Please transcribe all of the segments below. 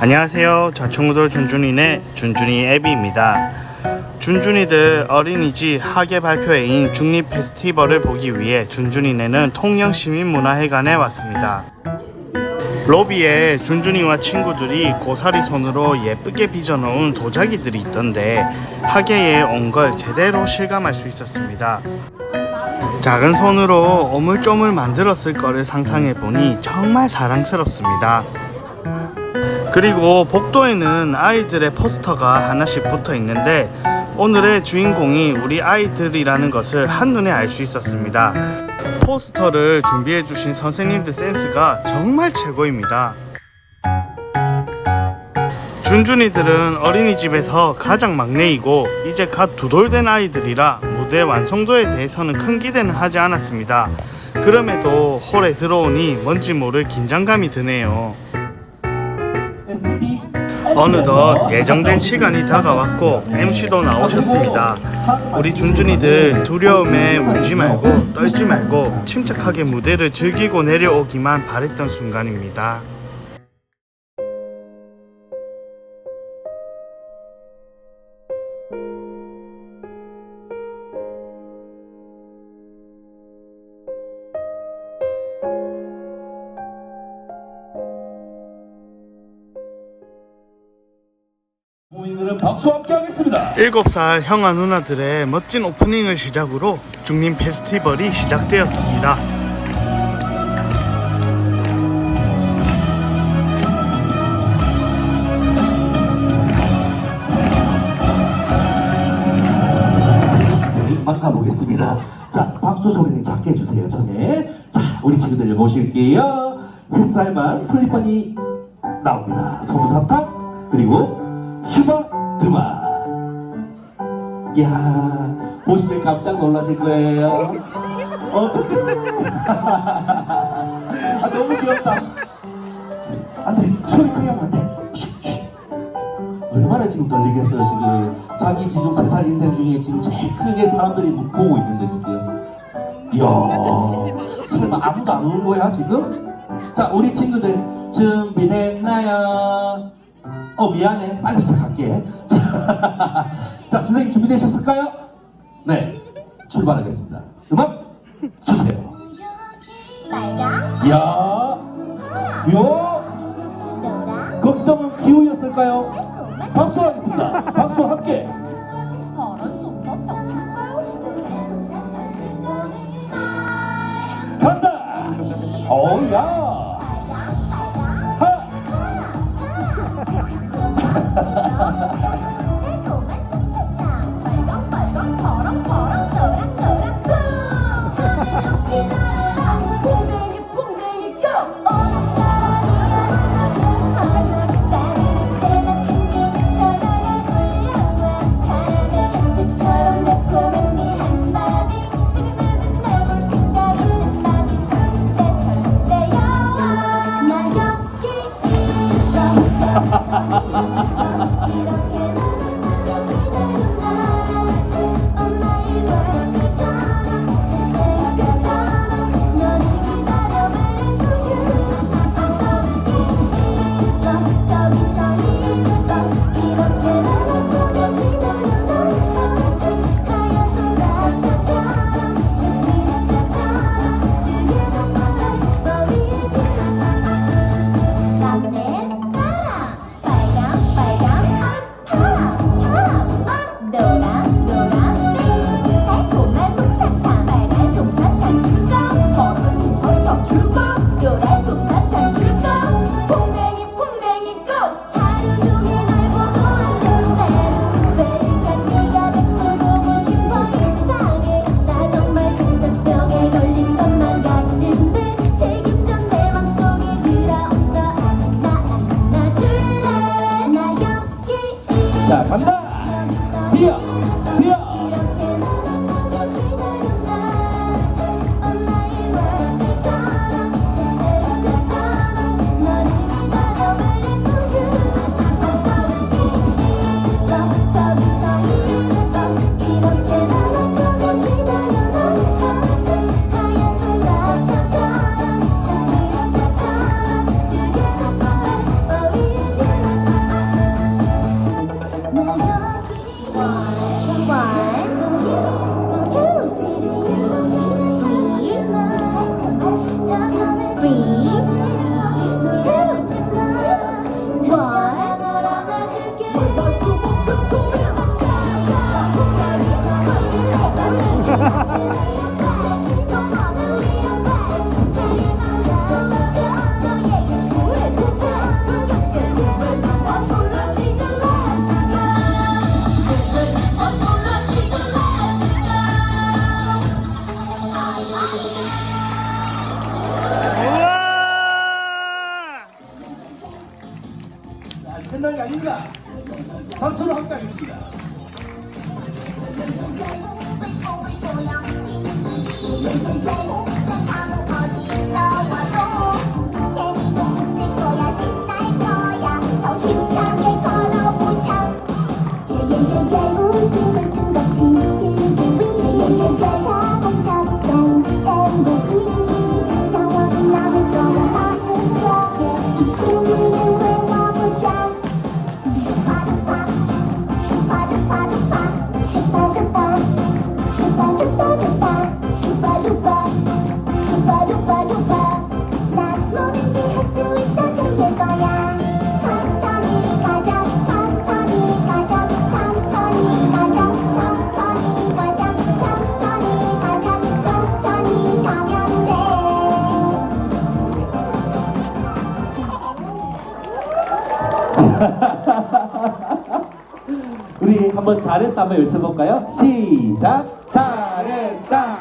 안녕하세요. 좌충우돌 준준이네 준준이 애비입니다. 준준이들 어린이집 학예 발표회인 중립 페스티벌을 보기 위해 준준이네는 통영 시민문화회관에 왔습니다. 로비에 준준이와 친구들이 고사리 손으로 예쁘게 빚어놓은 도자기들이 있던데 학예에 온 걸 제대로 실감할 수 있었습니다. 작은 손으로 오물조물 만들었을 거를 상상해 보니 정말 사랑스럽습니다. 그리고 복도에는 아이들의 포스터가 하나씩 붙어 있는데 오늘의 주인공이 우리 아이들이라는 것을 한눈에 알 수 있었습니다. 포스터를 준비해 주신 선생님들 센스가 정말 최고입니다. 준준이들은 어린이집에서 가장 막내이고 이제 갓 두 돌 된 아이들이라 무대 완성도에 대해서는 큰 기대는 하지 않았습니다. 그럼에도 홀에 들어오니 뭔지 모를 긴장감이 드네요. 어느덧 예정된 시간이 다가왔고 MC도 나오셨습니다. 우리 준준이들 두려움에 울지 말고 떨지 말고 침착하게 무대를 즐기고 내려오기만 바랬던 순간입니다. 국민들은 박수와 함께 하겠습니다. 7살 형아 누나들의 멋진 오프닝을 시작으로 중림 페스티벌이 시작되었습니다. 만나보겠습니다. 자, 박수 소리는 작게 해주세요, 처음에. 자, 우리 친구들 모실게요. 햇살만 플리펀이 나옵니다. 소금사탕, 그리고 휴바 드마. 야 보시면 깜짝 놀라실 거예요. 어떡해. 아, 너무 귀엽다. 안 돼, 소리 크게 하면 안 돼. 얼마나 지금 떨리겠어요 지금 자기 지금 세 살 인생 중에 지금 제일 크게 사람들이 보고 있는데 지금 이야 설마 아무도 안 오는 거야 지금? 자 우리 친구들 준비됐나요? 어 미안해 빨리 시작할게 자, 자 선생님 준비되셨을까요? 네 출발하겠습니다 음악 주세요 빨강, 야 요, 노랑, 걱정은 기우였을까요? 박수하겠습니다 박수 함께 파란 손톱 덕출까요? 간다! 어우야! One. One. 한번 잘했다 한번 외쳐볼까요? 시작! 잘했다!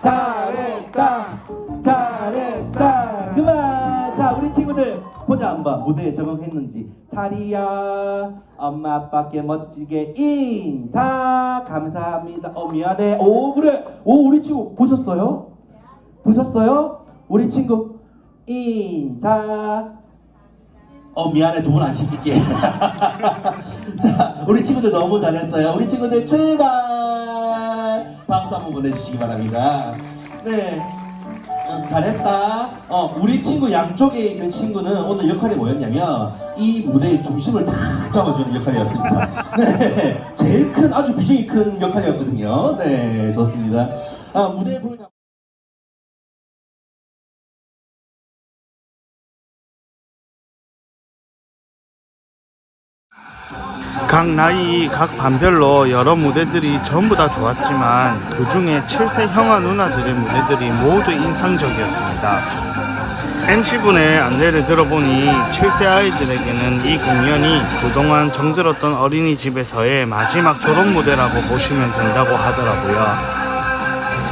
잘했다! 잘했다! 그만! 자, 우리 친구들 보자 한번 무대에 적응했는지 자리야 엄마 아빠께 멋지게 인사 감사합니다 어 미안해 오 그래 오 우리 친구 보셨어요? 보셨어요? 우리 친구 인사 어 미안해 두 분 안 시킬게 자 우리 친구들 너무 잘했어요. 우리 친구들 출발! 박수 한번 보내주시기 바랍니다. 네. 음, 잘했다. 어 우리 친구 양쪽에 있는 친구는 오늘 역할이 뭐였냐면 이 무대의 중심을 다 잡아주는 역할이었습니다. 네. 제일 큰 아주 비중이 큰 역할이었거든요. 네 좋습니다. 아 무대에 불 각 나이 각 반별로 여러 무대들이 전부 다 좋았지만 그 중에 7세 형아 누나들의 무대들이 모두 인상적이었습니다. MC분의 안내를 들어보니 7세 아이들에게는 이 공연이 그동안 정들었던 어린이집에서의 마지막 졸업 무대라고 보시면 된다고 하더라고요.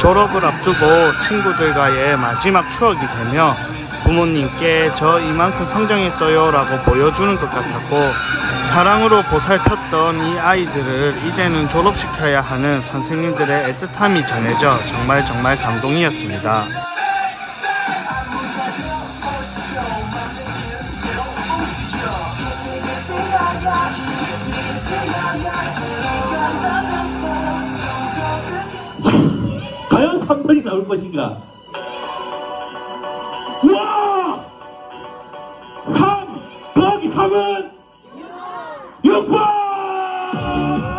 졸업을 앞두고 친구들과의 마지막 추억이 되며 부모님께 저 이만큼 성장했어요 라고 보여주는 것 같았고 사랑으로 보살폈던 이 아이들을 이제는 졸업시켜야 하는 선생님들의 애틋함이 전해져 정말 정말 감동이었습니다. 과연 3번이 나올 것인가? 우와! 3 더하기 3은 6번! 대박!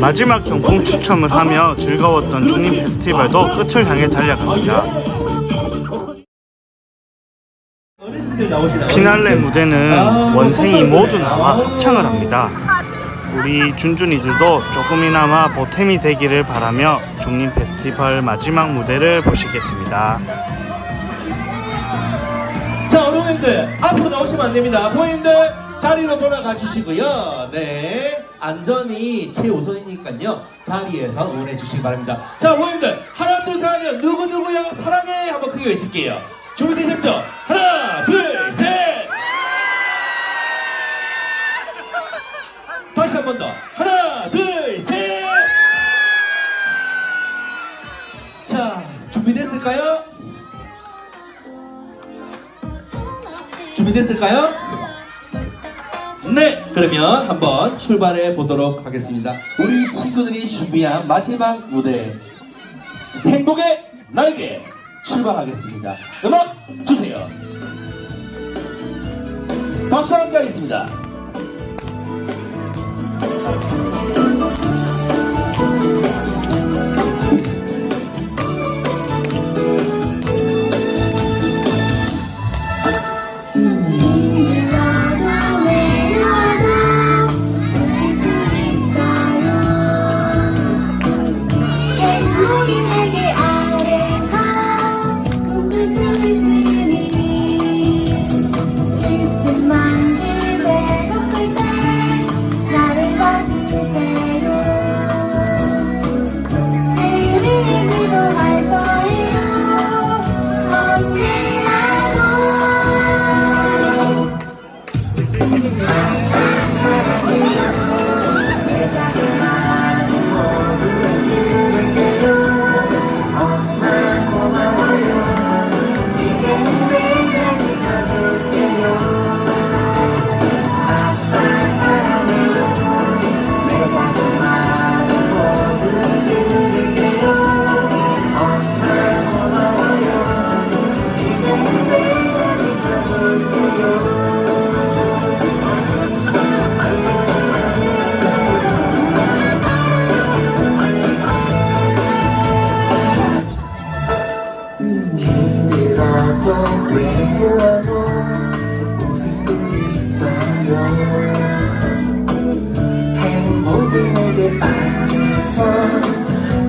마지막 경품 추첨을 하며 즐거웠던 중림 페스티벌도 끝을 향해 달려갑니다. 피날레 무대는 원생이 모두 나와 합창을 합니다. 우리 준준이들도 조금이나마 보탬이 되기를 바라며 중림 페스티벌 마지막 무대를 보시겠습니다. 자, 어른들 앞으로 나오시면 안 됩니다. 부모님들 자리로 돌아가 주시고요. 네, 안전이 최우선이니까요. 자리에서 응원해 주시기 바랍니다. 자, 부모님들 하나 둘 셋 하면 누구 누구야 사랑해 한번 크게 외칠게요. 준비되셨죠? 하나 둘 셋. 다시 한 번 더. 하나 둘 셋. 자, 준비됐을까요? 준비됐을까요? 네, 그러면 한번 출발해 보도록 하겠습니다. 우리 친구들이 준비한 마지막 무대 행복의 날개 출발하겠습니다. 음악 주세요. 박수 함께 하겠습니다.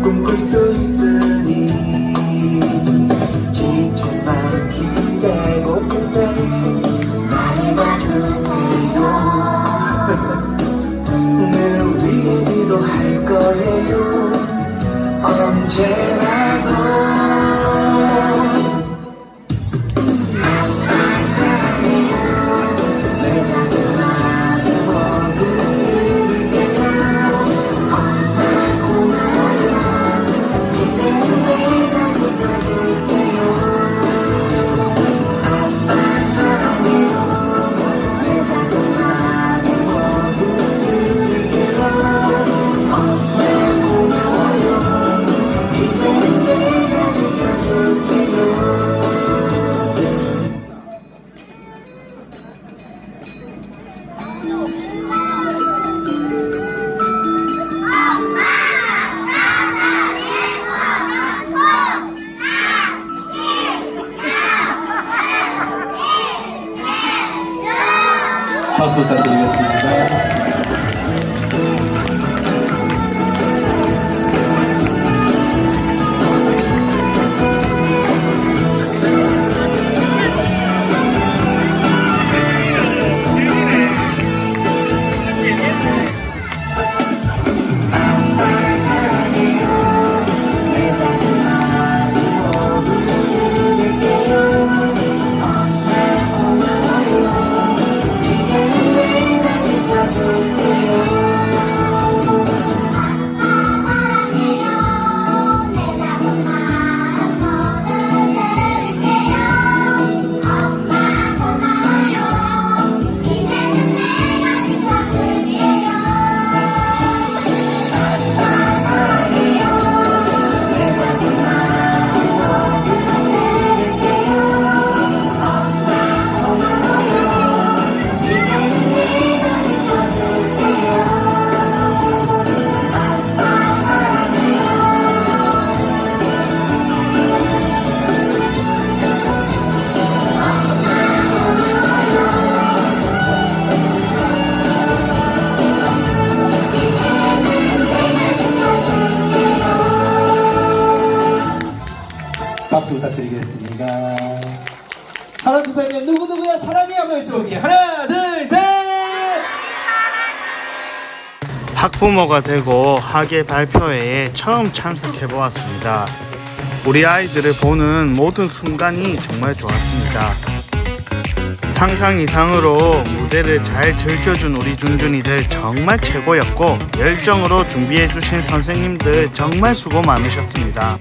꿈꿀 수 있으니 지친 마음 기대고 때 나를 봐주세요. 늘 위에 기도할 거예요. 언제라 박 학부모가 되고 학예 발표회에 처음 참석해 보았습니다. 우리 아이들을 보는 모든 순간이 정말 좋았습니다. 상상 이상으로 무대를 잘 즐겨준 우리 준준이들 정말 최고였고 열정으로 준비해주신 선생님들 정말 수고 많으셨습니다.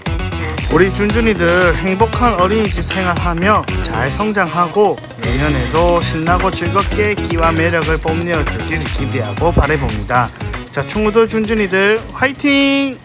우리 준준이들 행복한 어린이집 생활하며 잘 성장하고 내년에도 신나고 즐겁게 끼와 매력을 뽐내어 주길 기대하고 바래봅니다. 자, 충무도 준준이들 화이팅!